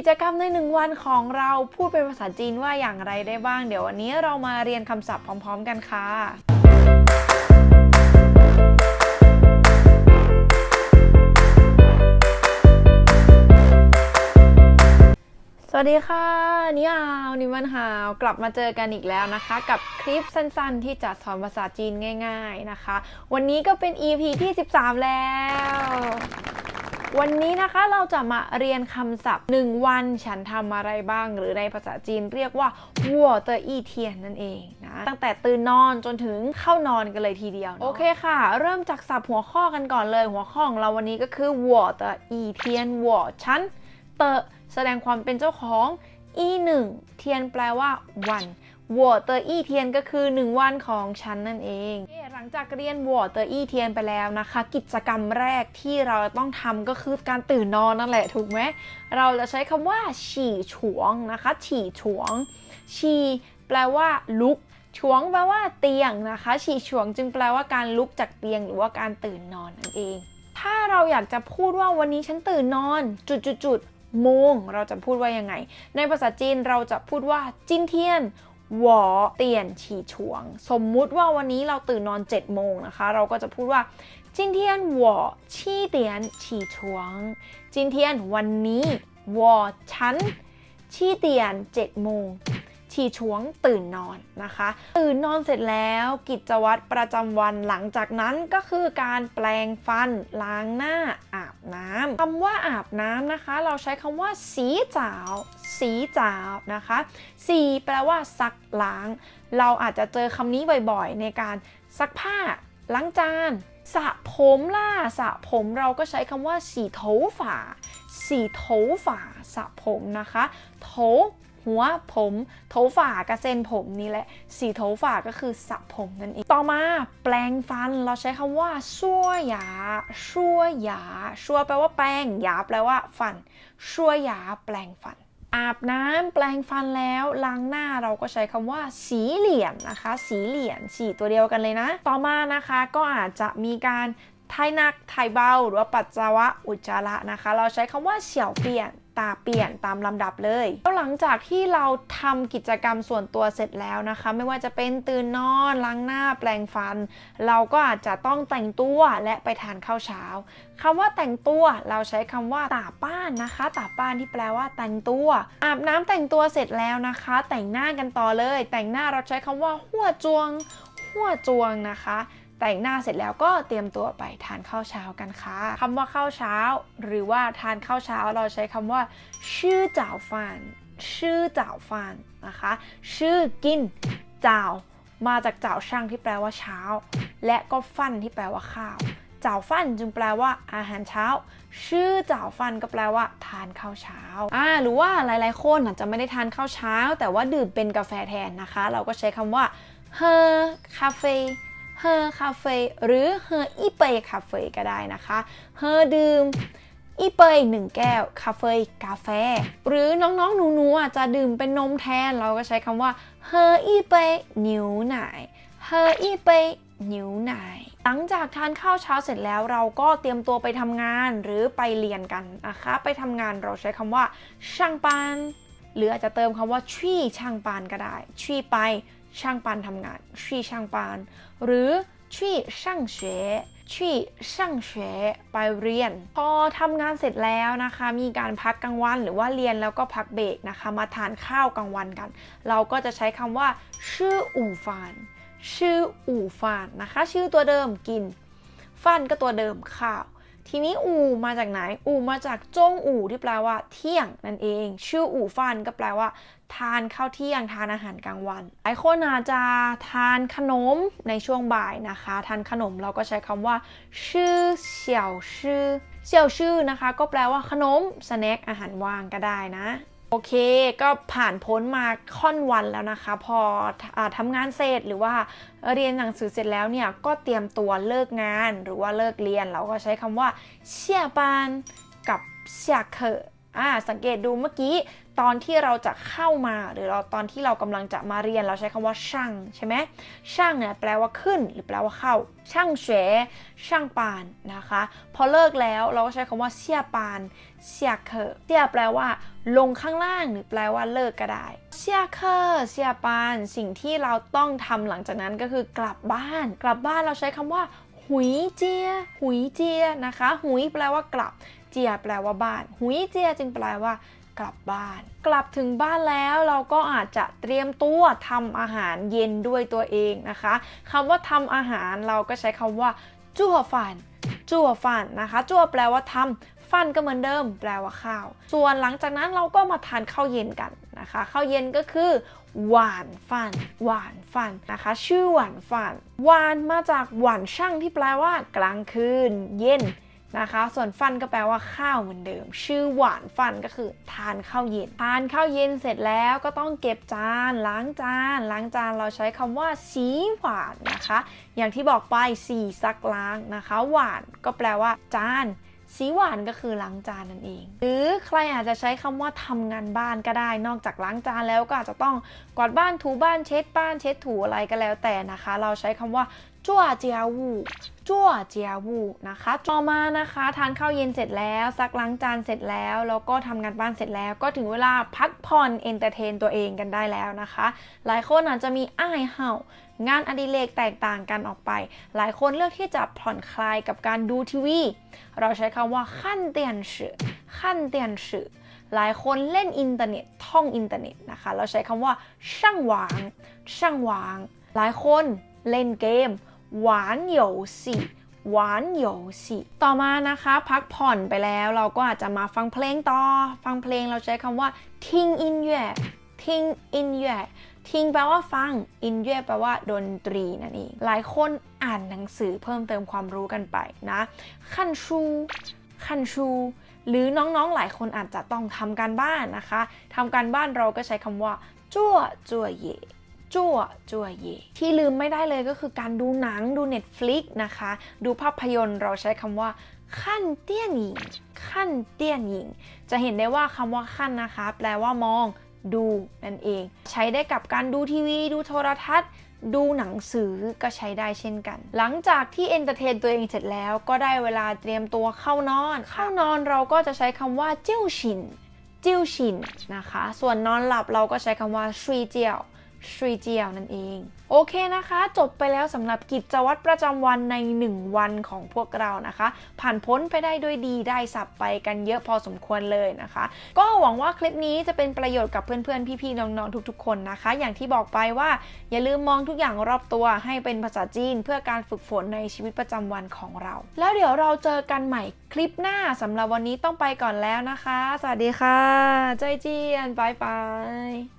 กิจกรรมในหนึ่งวันของเราพูดเป็นภาษาจีนว่าอย่างไรได้บ้าง เดี๋ยววันนี้เรามาเรียนคำศัพท์พร้อม ๆ กันค่ะ สวัสดีค่ะนี่อาวนิวันหาวกลับมาเจอกันอีกแล้วนะคะ กับคลิปสั้นๆ ที่จะสอนภาษาจีนง่าย ๆนะคะ วันนี้ก็เป็น EP ที่ 13 แล้ว วันนี้นะคะเราจะมาเรียนคำศัพท์ 1 วันฉันทำอะไรบ้าง หรือในภาษาจีนเรียกว่าวัวเตออีเทียนนั่นเองนะตั้งแต่ตื่นนอนจนถึงเข้านอนกันเลยทีเดียว โอเคค่ะ เริ่มจากศัพท์หัวข้อกันก่อนเลย หัวข้อของเราวันนี้ก็คือวัวเตออีเทียนวัวฉันเตอแสดงความเป็นเจ้าของอีหนึ่งเทียนแปลว่าวันวัวเตออีเทียนก็คือ 1 วันของฉันนั่นเอง งจากเรียนวัวเตออีเทียนไปแล้วนะคะ กิจกรรมแรกที่เราต้องทำก็คือการตื่นนอนนั่นแหละถูกไหมเราจะใช้คำว่า ฉี่ฉวงนะคะ ฉี่ฉวง ฉี่แปลว่าลุกฉวงแปลว่าเตียงนะคะ ฉี่ฉวงจึงแปลว่าการลุกจากเตียงหรือว่าการตื่นนอนนั่นเอง ถ้าเราอยากจะพูดว่าวันนี้ฉันตื่นนอน จุดจุดจุดๆโมง เราจะพูดว่ายังไง ในภาษาจีนเราจะพูดว่าจินเทียน วอเตียนฉี่ฉวง สมมุติว่าวันนี้เราตื่นนอน7โมงนะคะ เราก็จะพูดว่าจินเทียนหวอชี่เตียนฉี่ฉวงจินเทียนวันนี้หวอฉันชี่เตียน7โมงฉี่ฉวงตื่นนอนนะคะ ตื่นนอนเสร็จแล้วกิจวัตรประจำวันหลังจากนั้นก็คือการแปลงฟันล้างหน้าอาบน้ำคำว่าอาบน้ำนะคะ เราใช้คำว่าสีจาว สีจาวนะคะสีแปลว่าซักล้าง เราอาจจะเจอคำนี้บ่อยๆ ในการซักผ้าล้างจานสระผมล่ะสระผมเราก็ใช้คำว่าสีโถฝาสีโถฝาสระผมนะคะโถหัวผมโถฝากระเซ็นผมนี่แหละ สีโถฝาก็คือสระผมนั่นเอง ต่อมาแปลงฟันเราใช้คำว่าชั่วยาชั่วยาชั่วแปลว่าแปลงยาแปลว่าฟันชั่วยาแปลงฟัน อาบน้ำแปลงฟันแล้วล้างหน้าเราก็ใช้คำว่า สีเหลี่ยมนะคะ สีเหลี่ยมสีตัวเดียวกันเลยนะ ต่อมานะคะก็อาจจะมีการทายหนักทายเบา หรือว่าปัสสาวะอุจจาระนะคะ เราใช้คำว่าเฉียวเปลี่ยน ตาเปลี่ยนตามลำดับเลย แล้วหลังจากที่เราทำกิจกรรมส่วนตัวเสร็จแล้วนะคะ ไม่ว่าจะเป็นตื่นนอนล้างหน้าแปลงฟัน เราก็อาจจะต้องแต่งตัวและไปทานข้าวเช้าคำว่าแต่งตัวเราใช้คำว่าตาป้านนะคะตาป้านที่แปลว่าแต่งตัว อาบน้ำแต่งตัวเสร็จแล้วนะคะ แต่งหน้ากันต่อเลย แต่งหน้าเราใช้คำว่าหัวจวง หัวจวงนะคะ แต่งหน้าเสร็จแล้วก็เตรียมตัวไปทานข้าวเช้ากันค่ะคำว่าข้าวเช้า หรือว่าทานข้าวเช้าเราใช้คำว่า ชื่อจ่าวฟานชื่อจ่าวฟานนะคะ ชื่อกินจ่าวมาจากจ่าวช่างที่แปลว่าเช้า และก็ฟันที่แปลว่าข้าวจ่าวฟันจึงแปลว่าอาหารเช้า ชื่อจ่าวฟันก็แปลว่า ทานข้าวเช้าอ่าหรือว่าหลายๆคนอาจจะไม่ได้ทานข้าวเช้า แต่ว่าดื่มเป็นกาแฟแทนนะคะ เราก็ใช้คำว่าเฮอคาเฟ่ เฮอคาเฟ่หรือเฮออีเปคาเฟ่ก็ได้นะคะเฮอดื่มอีเปยหนึ่งแก้ว คาเฟ่กาแฟ หรือน้องๆหนูๆอาจจะดื่มเป็นนมแทน เราก็ใช้คำว่าเฮออีเปยนิวหน่ายเฮออีเปยนิวหน่ายหลังจากทานข้าวเช้าเสร็จแล้วเราก็เตรียมตัวไปทำงานหรือไปเรียนกันนะคะ ไปทำงานเราใช้คำว่าช่างปานหรืออาจจะเติมคำว่าชี่ช่างปานก็ได้ชี่ไป ช่างปานทำงานชี่ช่างปานหรือชี่ช่างเฉชี่ช่างเฉไปเรียน พอทำงานเสร็จแล้วนะคะ มีการพักกลางวันหรือว่าเรียนแล้วก็พักเบรกนะคะ มาทานข้าวกลางวันกัน เราก็จะใช้คำว่า ชื่ออู่ฟานชื่ออู่ฟานนะคะ ชื่อตัวเดิมกินฟันก็ตัวเดิมข้าว ทีนี้อู่มาจากไหน อู่มาจากจงอู่ที่แปลว่า เที่ยงนั่นเอง ชื่ออู่ฟันก็แปลว่า ทานข้าวเที่ยงทานอาหารกลางวันหลายคนอาจจะทานขนมในช่วงบ่ายนะคะ ทานขนมเราก็ใช้คำว่า ชื่อเสี่ยวชื่อเสี่ยวชื่อนะคะ ก็แปลว่าขนมสแน็คอาหารว่างก็ได้นะ โอเค ก็ผ่านพ้นมาค่อนวันแล้วนะคะ พออทำงานเสร็จหรือว่าเรียนหนังสือเสร็จแล้วเนี่ยก็เตรียมตัวเลิกงานหรือว่าเลิกเรียนเราก็ใช้คำว่าเชี่ยปานกับเชี่ยเคอ อ่าสังเกตดูเมื่อกี้ตอนที่เราจะเข้ามาหรือเราตอนที่เรากำลังจะมาเรียนเราใช้คำว่าช่างใช่ไหมช่างเนี่ยแปลว่าขึ้น หรือแปลว่าเข้า ช่างเฉวช่างปานนะคะ พอเลิกแล้วเราก็ใช้คำว่าเสียปานเสียเคอเสียแปลว่า ลงข้างล่างหรือแปลว่าเลิกก็ได้เสียเคอเสียปาน สิ่งที่เราต้องทำหลังจากนั้นก็คือกลับบ้าน กลับบ้านเราใช้คำว่าหุยเจีย หุยเจียนะคะ หุยแปลว่ากลับ จียแปลว่าบ้าน หุยเจียจึงแปลว่ากลับบ้าน กลับถึงบ้านแล้วเราก็อาจจะเตรียมตัวทำอาหารเย็นด้วยตัวเองนะคะคำว่าทำอาหารเราก็ใช้คำว่าจั่วฟันจั่วฟันนะคะ จั่วแปลว่าทำฟันก็เหมือนเดิม แปลว่าข้าว ส่วนหลังจากนั้นเราก็มาทานข้าวเย็นกันนะคะข้าวเย็นก็คือหวานฟัน หวานฟันนะคะ ชื่อหวานฟันหวานมาจากหวานช่างที่แปลว่ากลางคืน เย็น นะคะ ส่วนฟันก็แปลว่าข้าวเหมือนเดิม ชื่อหวานฟันก็คือทานข้าวเย็น ทานข้าวเย็นเสร็จแล้วก็ต้องเก็บจานล้างจานล้างจานเราใช้คำว่าสีหวานนะคะ อย่างที่บอกไปสีซักล้างนะคะ หวานก็แปลว่าจานสีหวานก็คือล้างจานนั่นเอง หรือใครอาจจะใช้คำว่าทำงานบ้านก็ได้ นอกจากล้างจานแล้วก็อาจจะต้องกวาดบ้านถูบ้านเช็ดบ้านเช็ดถูอะไรก็แล้วแต่นะคะ เราใช้คำว่า จั่วเจียวูจั่วเจียวูนะคะต่อมานะคะทานข้าวเย็นเสร็จแล้วซักล้างจานเสร็จแล้วแล้วก็ทำงานบ้านเสร็จแล้ว ก็ถึงเวลาพักผ่อนเอนเตอร์เทนตัวเองกันได้แล้วนะคะ หลายคนอาจจะมีอ้ายเห่างานอดิเรกแตกต่างกันออกไป หลายคนเลือกที่จะผ่อนคลายกับการดูทีวี เราใช้คำว่าขั้นเตียนสื่อขั้นเตียนสื่อหลายคนเล่นอินเทอร์เน็ตท่องอินเทอร์เน็ตนะคะ เราใช้คำว่าช่างวาง ช่างวาง หลายคนเล่นเกม หวานเหยวสิหวานเหยสิต่อมานะคะพักผ่อนไปแล้วเราก็อาจจะมาฟังเพลงต่อ ฟังเพลงเราใช้คำว่าทิ้งอินเย่ทิ้งอินเย่ทิ้งแปลว่าฟัง อินเย่แปลว่าดนตรีนั่นเอง หลายคนอ่านหนังสือเพิ่มเติมความรู้กันไปนะขั้นชูขั้นชู หรือน้องๆหลายคนอาจจะต้องทำการบ้านนะคะทำการบ้านเราก็ใช้คำว่าจั่วจั่วเย่ จั่วจั่วเย่ที่ลืมไม่ได้เลยก็คือการดูหนังดู Netflix นะคะ ดูภาพยนตร์เราใช้คำว่าขั้นเตี้ยนหญิงขั้นเตี้ยนหญิง จะเห็นได้ว่าคำว่าขั้นนะคะ แปลว่ามองดูนั่นเอง ใช้ได้กับการดูทีวี ดูโทรทัศน์ ดูหนังสือก็ใช้ได้เช่นกัน หลังจากที่เอนเตอร์เทนตัวเองเสร็จแล้วก็ได้เวลาเตรียมตัวเข้านอน เข้านอนเราก็จะใช้คำว่าเจิ้วชิน จิ้วชินนะคะ ส่วนนอนหลับเราก็ใช้คำว่าชุยเจียว ชุยเจียวนั่นเอง โอเคนะคะ จบไปแล้วสำหรับกิจวัตรประจำวันใน 1 วันของพวกเรานะคะ ผ่านพ้นไปได้ด้วยดีได้สับไปกันเยอะพอสมควรเลยนะคะ ก็หวังว่าคลิปนี้จะเป็นประโยชน์กับเพื่อนๆ พี่ๆ น้องๆ ทุกๆ คนนะคะ อย่างที่บอกไปว่าอย่าลืมมองทุกอย่างรอบตัวให้เป็นภาษาจีน เพื่อการฝึกฝนในชีวิตประจำวันของเรา แล้วเดี๋ยวเราเจอกันใหม่คลิปหน้าสำหรับวันนี้ต้องไปก่อนแล้วนะคะ สวัสดีค่ะใจเจียนบายบาย